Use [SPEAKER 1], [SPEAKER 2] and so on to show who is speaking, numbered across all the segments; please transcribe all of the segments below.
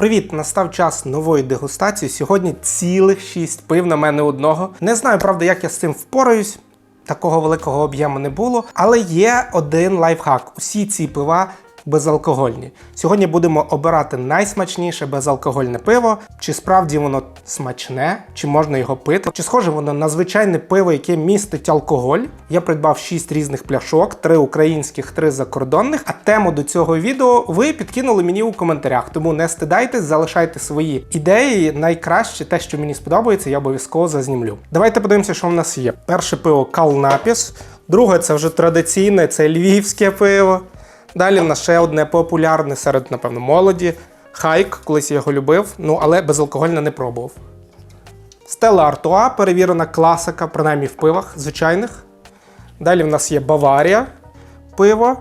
[SPEAKER 1] Привіт, настав час нової дегустації. Сьогодні цілих шість пив на мене одного. Не знаю, правда, як я з цим впораюсь. Такого великого об'єму не було, але є один лайфхак. Усі ці пива безалкогольні. Сьогодні будемо обирати найсмачніше безалкогольне пиво. Чи справді воно смачне, чи можна його пити, чи схоже воно на звичайне пиво, яке містить алкоголь. Я придбав 6 різних пляшок, 3 українських, 3 закордонних. А тему до цього відео ви підкинули мені у коментарях. Тому не стидайтесь, залишайте свої ідеї. Найкраще те, що мені сподобається, я обов'язково зазнімлю. Давайте подивимося, що в нас є. Перше пиво Калнапіс. Друге, це вже традиційне, це львівське пиво. Далі в нас ще одне популярне серед, напевно, молоді. Хайк, колись я його любив, ну але безалкогольне не пробував. Стела Артуа, перевірена класика, принаймні в пивах звичайних. Далі в нас є Баварія пиво,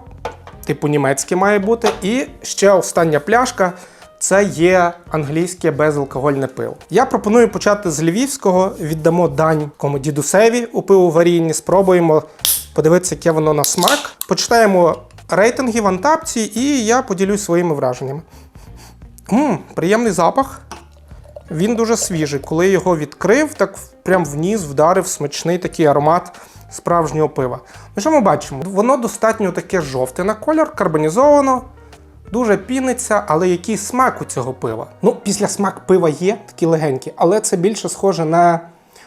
[SPEAKER 1] типу німецьке має бути. І ще остання пляшка це є англійське безалкогольне пиво. Я пропоную почати з львівського, віддамо дань кому дідусеві у пивоварінні, спробуємо подивитися, яке воно на смак. Почитаємо рейтинги в антапці, і я поділюсь своїми враженнями. Мм, приємний запах. Він дуже свіжий. Коли його відкрив, так прям в ніс вдарив смачний такий аромат справжнього пива. Ну що ми бачимо? Воно достатньо таке жовте на колір, карбонізовано, дуже піниться, але який смак у цього пива? Ну, після смак пива є, такі легенькі, але це більше схоже на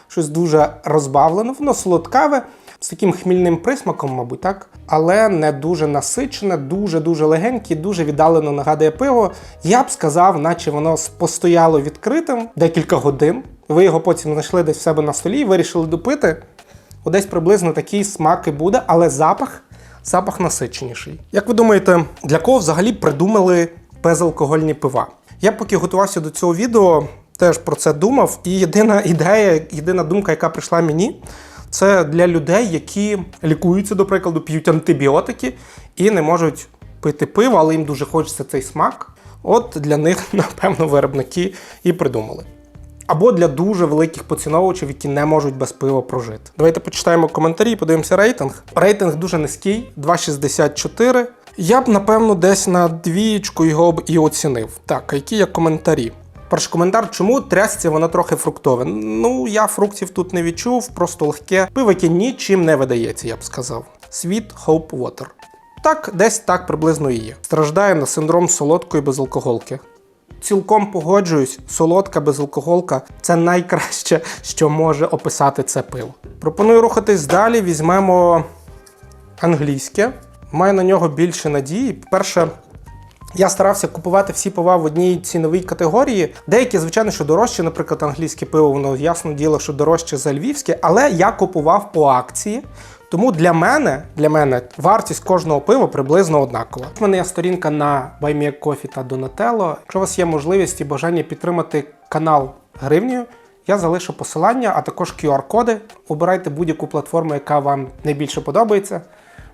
[SPEAKER 1] щось дуже розбавлене, воно солодкаве, з таким хмільним присмаком, мабуть, так? Але не дуже насичене, дуже-дуже легеньке, дуже віддалено нагадує пиво. Я б сказав, наче воно постояло відкритим декілька годин. Ви його потім знайшли десь в себе на столі і вирішили допити. Десь приблизно такий смак і буде, але запах, запах насиченіший. Як ви думаєте, для кого взагалі придумали безалкогольні пива? Я поки готувався до цього відео, теж про це думав. І єдина ідея, єдина думка, яка прийшла мені, це для людей, які лікуються, до прикладу, п'ють антибіотики і не можуть пити пиво, але їм дуже хочеться цей смак. От для них, напевно, виробники і придумали. Або для дуже великих поціновувачів, які не можуть без пива прожити. Давайте почитаємо коментарі і подивимося рейтинг. Рейтинг дуже низький 2,64. Я б, напевно, десь на двієчку його б і оцінив. Так, а які є коментарі? Перший коментар, чому трясці воно трохи фруктове. Ну, я фруктів тут не відчув, просто легке. Пиво, нічим не видається, я б сказав. Sweet Hope Water. Так, десь так приблизно і є. Страждає на синдром солодкої безалкоголки. Цілком погоджуюсь, солодка безалкоголка це найкраще, що може описати це пиво. Пропоную рухатись далі. Візьмемо англійське. Маю на нього більше надії. По-перше, я старався купувати всі пива в одній ціновій категорії. Деякі, звичайно, що дорожче, наприклад, англійське пиво, воно ясно діло, що дорожче за львівське, але я купував по акції. Тому для мене, для мене вартість кожного пива приблизно однакова. У мене є сторінка на BuyMeACoffee та Donatello. Якщо у вас є можливість і бажання підтримати канал гривнею, я залишу посилання, а також QR-коди. Обирайте будь-яку платформу, яка вам найбільше подобається.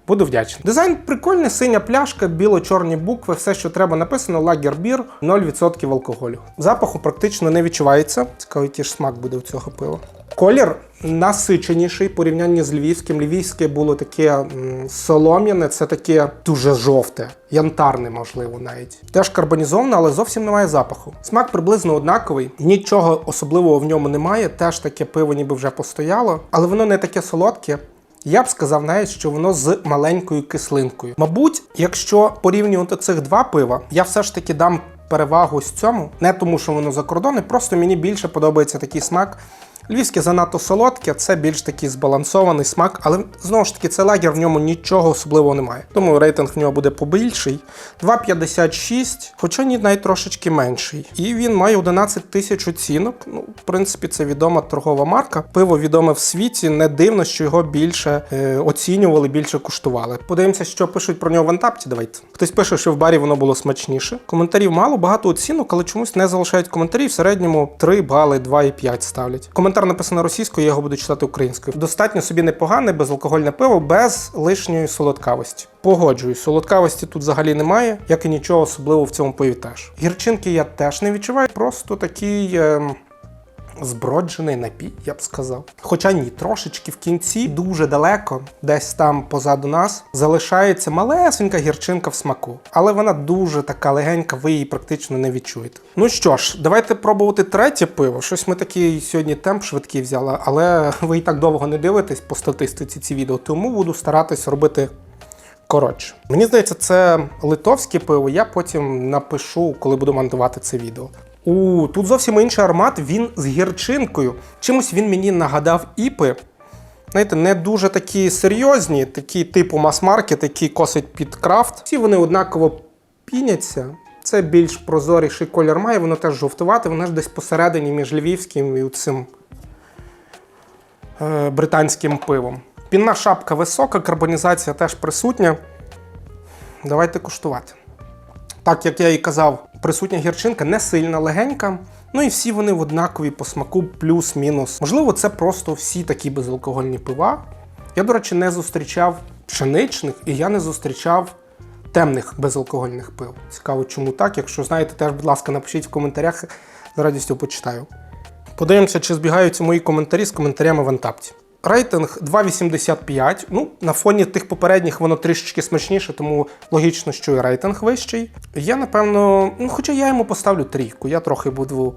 [SPEAKER 1] Буду вдячний. Дизайн прикольний, синя пляшка, біло-чорні букви, все, що треба написано, лагербір, 0% алкоголю. Запаху практично не відчувається. Цікаво, який ж смак буде у цього пива. Колір насиченіший порівнянні з львівським. Львівське було таке м, солом'яне, це таке дуже жовте, янтарне, можливо, навіть. Теж карбонізоване, але зовсім немає запаху. Смак приблизно однаковий, нічого особливого в ньому немає. Теж таке пиво ніби вже постояло, але воно не таке солодке. Я б сказав навіть, що воно з маленькою кислинкою. Мабуть, якщо порівнювати цих два пива, я все ж таки дам перевагу з цьому, не тому, що воно за кордони, просто мені більше подобається такий смак. Львівське занадто солодке, це більш такий збалансований смак, але знову ж таки це лагер, в ньому нічого особливого немає. Тому рейтинг в нього буде побільший. 2,56, хоча ні навіть трошечки менший. І він має 11 тисяч оцінок. Ну, в принципі, це відома торгова марка. Пиво відоме в світі. Не дивно, що його більше е, оцінювали, більше куштували. Подивимося, що пишуть про нього в Антапті. Давайте. Хтось пише, що в барі воно було смачніше. Коментарів мало, багато оцінок, але чомусь не залишають коментарі. В середньому 3 бали, 2,5 ставлять. Написано російською, я його буду читати українською. Достатньо собі непогане, безалкогольне пиво без лишньої солодкавості. Погоджуюсь, солодкавості тут взагалі немає, як і нічого особливого в цьому пиві теж. Гірчинки я теж не відчуваю, просто такий. Е зброджений напій, я б сказав. Хоча ні, трошечки в кінці, дуже далеко, десь там позаду нас, залишається малесенька гірчинка в смаку. Але вона дуже така легенька, ви її практично не відчуєте. Ну що ж, давайте пробувати третє пиво. Щось ми такий сьогодні темп швидкий взяли, але ви і так довго не дивитесь по статистиці ці відео, тому буду старатись робити. Коротше, мені здається, це литовське пиво. Я потім напишу, коли буду монтувати це відео. У тут зовсім інший аромат, він з гірчинкою. Чимось він мені нагадав іпи. Знаєте, не дуже такі серйозні, такі типу мас-маркет, які косить під крафт. Всі вони однаково піняться. Це більш прозоріший колір має, воно теж жовтувате, воно ж десь посередині між львівським і цим е, британським пивом. Пінна шапка висока, карбонізація теж присутня. Давайте куштувати. Так, як я і казав, присутня гірчинка не сильна, легенька. Ну і всі вони в однакові по смаку, плюс-мінус. Можливо, це просто всі такі безалкогольні пива. Я, до речі, не зустрічав пшеничних і я не зустрічав темних безалкогольних пив. Цікаво, чому так. Якщо знаєте, теж, будь ласка, напишіть в коментарях, з радістю почитаю. Подивимося, чи збігаються мої коментарі з коментарями в Антапті. Рейтинг 2,85. Ну, на фоні тих попередніх воно трішечки смачніше, тому логічно, що і рейтинг вищий. Я, напевно, ну, хоча я йому поставлю трійку, я трохи буду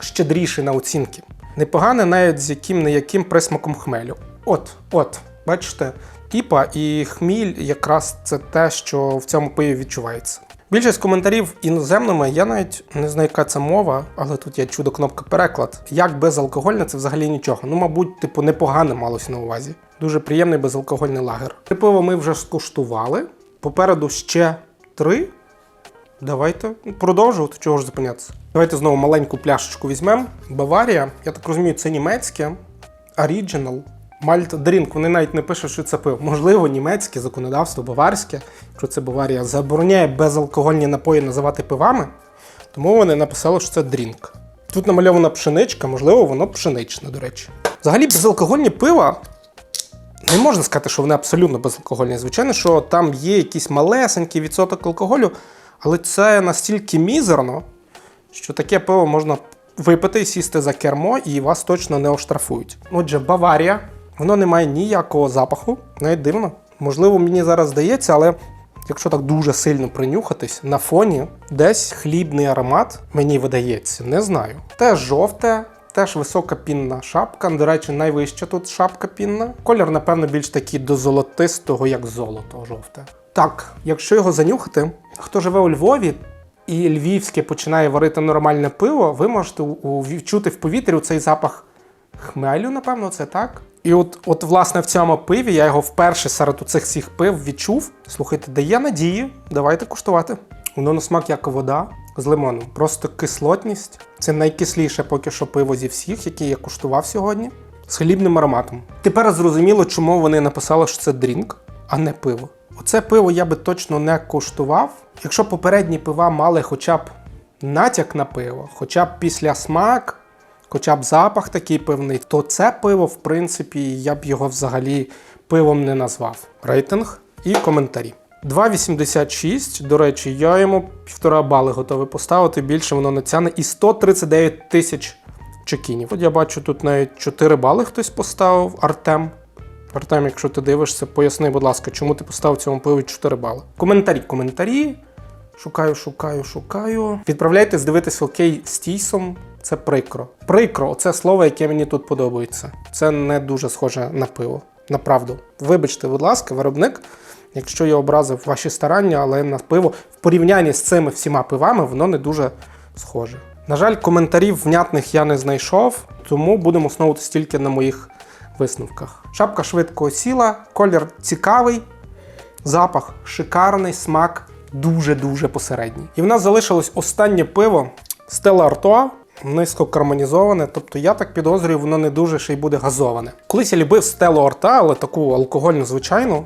[SPEAKER 1] щедріший на оцінки. Непогане навіть з яким не яким присмаком хмелю. От, от, бачите, тіпа і хміль якраз це те, що в цьому пиві відчувається. Більшість коментарів іноземними, я навіть не знаю, яка це мова, але тут є чудо кнопка переклад. Як безалкогольне, це взагалі нічого. Ну, мабуть, типу, непогане малося на увазі. Дуже приємний безалкогольний лагер. Три пиво ми вже скуштували. Попереду ще три. Давайте продовжувати, чого ж зупинятися. Давайте знову маленьку пляшечку візьмемо. Баварія, я так розумію, це німецьке. Оріджинал. Мальт Дрінк, вони навіть не пишуть, що це пиво. Можливо, німецьке законодавство, баварське, якщо це Баварія, забороняє безалкогольні напої називати пивами, тому вони написали, що це дрінк. Тут намальована пшеничка, можливо, воно пшеничне, до речі. Взагалі, безалкогольні пива. Не можна сказати, що вони абсолютно безалкогольні. Звичайно, що там є якийсь малесенький відсоток алкоголю, але це настільки мізерно, що таке пиво можна випити і сісти за кермо, і вас точно не оштрафують. Отже, Баварія, воно не має ніякого запаху, навіть дивно. Можливо, мені зараз здається, але якщо так дуже сильно принюхатись, на фоні десь хлібний аромат, мені видається, не знаю. Теж жовте, теж висока пінна шапка. До речі, найвища тут шапка пінна. Колір, напевно, більш такий до золотистого, як золото жовте. Так, якщо його занюхати, хто живе у Львові, і львівське починає варити нормальне пиво, ви можете відчути в повітрі цей запах хмелю, напевно, це так. І от, от, власне, в цьому пиві я його вперше серед цих всіх пив відчув. Слухайте, дає надії, давайте куштувати. Воно на смак як вода з лимоном. Просто кислотність. Це найкисліше поки що пиво зі всіх, які я куштував сьогодні. З хлібним ароматом. Тепер зрозуміло, чому вони написали, що це дрінк, а не пиво. Оце пиво я би точно не куштував. Якщо попередні пива мали хоча б натяк на пиво, хоча б після смак, хоча б запах такий пивний, то це пиво, в принципі, я б його взагалі пивом не назвав. Рейтинг і коментарі. 2,86. До речі, я йому півтора бали готовий поставити. Більше воно не. І 139 тисяч чекінів. От я бачу, тут навіть 4 бали хтось поставив. Артем. Артем, якщо ти дивишся, поясни, будь ласка, чому ти поставив цьому пиву 4 бали. Коментарі, коментарі. Шукаю, шукаю, шукаю. Відправляйтесь дивитися окей з тійсом. Це прикро. Прикро, оце слово, яке мені тут подобається. Це не дуже схоже на пиво. Направду. Вибачте, будь ласка, виробник, якщо я образив ваші старання, але на пиво в порівнянні з цими всіма пивами воно не дуже схоже. На жаль, коментарів внятних я не знайшов, тому будемо основуватися тільки на моїх висновках. Шапка швидко осіла, колір цікавий, запах шикарний, смак дуже-дуже посередній. І в нас залишилось останнє пиво Stella Artois, низько карманізоване, тобто я так підозрюю, воно не дуже ще й буде газоване. Колись я любив Stella Artois, але таку алкогольну звичайну.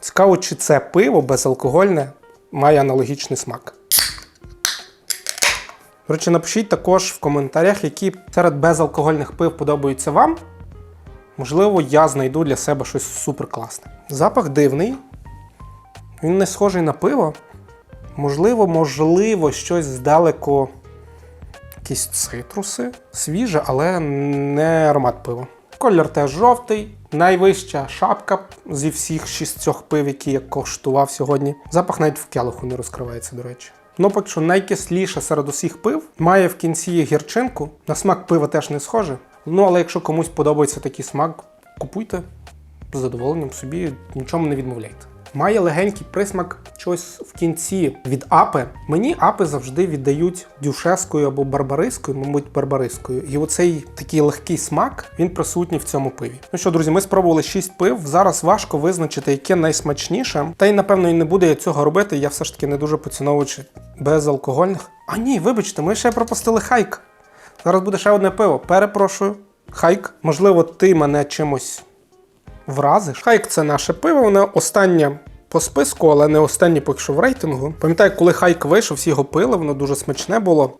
[SPEAKER 1] Цікаво, чи це пиво безалкогольне має аналогічний смак. До речі, напишіть також в коментарях, які серед безалкогольних пив подобаються вам. Можливо, я знайду для себе щось супер класне. Запах дивний. Він не схожий на пиво. Можливо, можливо, щось здалеку якісь цитруси, свіже, але не аромат пива. Колір теж жовтий, найвища шапка зі всіх шістьох пив, які я коштував сьогодні. Запах навіть в келиху не розкривається, до речі. Ну, поки що найкисліше серед усіх пив має в кінці гірчинку. На смак пива теж не схоже. Ну, але якщо комусь подобається такий смак, купуйте з задоволенням собі, нічому не відмовляйте. Має легенький присмак чогось в кінці від апи. Мені апи завжди віддають дюшескою або барбарискою, мабуть, барбарискою. І оцей такий легкий смак він присутній в цьому пиві. Ну що, друзі, ми спробували 6 пив. Зараз важко визначити, яке найсмачніше. Та й напевно і не буду я цього робити. Я все ж таки не дуже поціновуючи безалкогольних. А ні, вибачте, ми ще пропустили хайк. Зараз буде ще одне пиво. Перепрошую. Хайк. Можливо, ти мене чимось вразиш. Хайк це наше пиво, воно останнє по списку, але не останнє поки що в рейтингу. Пам'ятаю, коли хайк вийшов, всі його пили, воно дуже смачне було.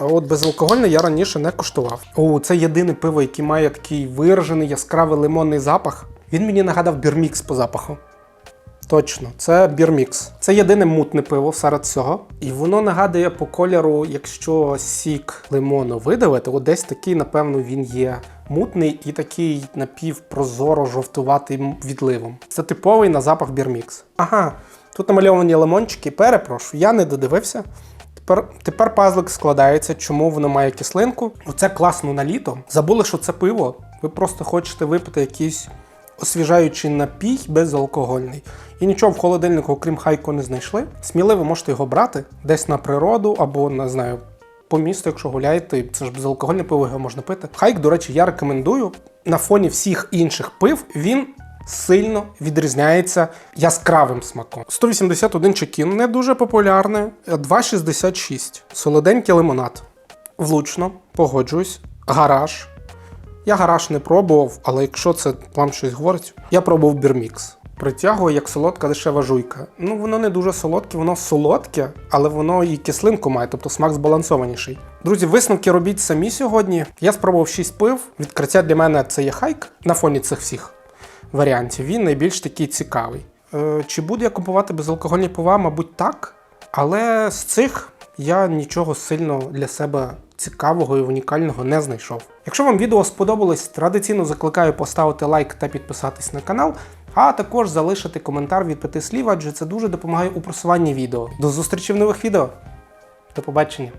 [SPEAKER 1] А от безалкогольне я раніше не куштував. О, це єдине пиво, яке має такий виражений яскравий лимонний запах. Він мені нагадав бірмікс по запаху. Точно, це бірмікс. Це єдине мутне пиво серед цього. І воно нагадує по кольору, якщо сік лимону видавити, от десь такий, напевно, він є мутний і такий напівпрозоро жовтуватий відливом. Це типовий на запах бірмікс. Ага, тут намальовані лимончики, перепрошую, я не додивився. Тепер, тепер пазлик складається, чому воно має кислинку. Оце класно на літо. Забули, що це пиво. Ви просто хочете випити якийсь освіжаючий напій безалкогольний. І нічого в холодильнику, окрім хайку, не знайшли. Сміливо можете його брати десь на природу або, не знаю, по місту, якщо гуляєте, це ж безалкогольне пиво його можна пити. Хайк, до речі, я рекомендую. На фоні всіх інших пив він сильно відрізняється яскравим смаком. 181 чекін не дуже популярне, 2,66. Солоденький лимонад. Влучно, погоджуюсь. Гараж. Я гараж не пробував, але якщо це вам щось говорить, я пробував бірмікс. Притягує як солодка дешева жуйка. Ну, воно не дуже солодке, воно солодке, але воно і кислинку має, тобто смак збалансованіший. Друзі, висновки робіть самі сьогодні. Я спробував 6 пив. Відкриття для мене це є хайк на фоні цих всіх варіантів. Він найбільш такий цікавий. Е, чи буду я купувати безалкогольні пива? Мабуть, так. Але з цих я нічого сильно для себе цікавого і унікального не знайшов. Якщо вам відео сподобалось, традиційно закликаю поставити лайк та підписатись на канал, а також залишити коментар від п'яти слів, адже це дуже допомагає у просуванні відео. До зустрічі в нових відео. До побачення!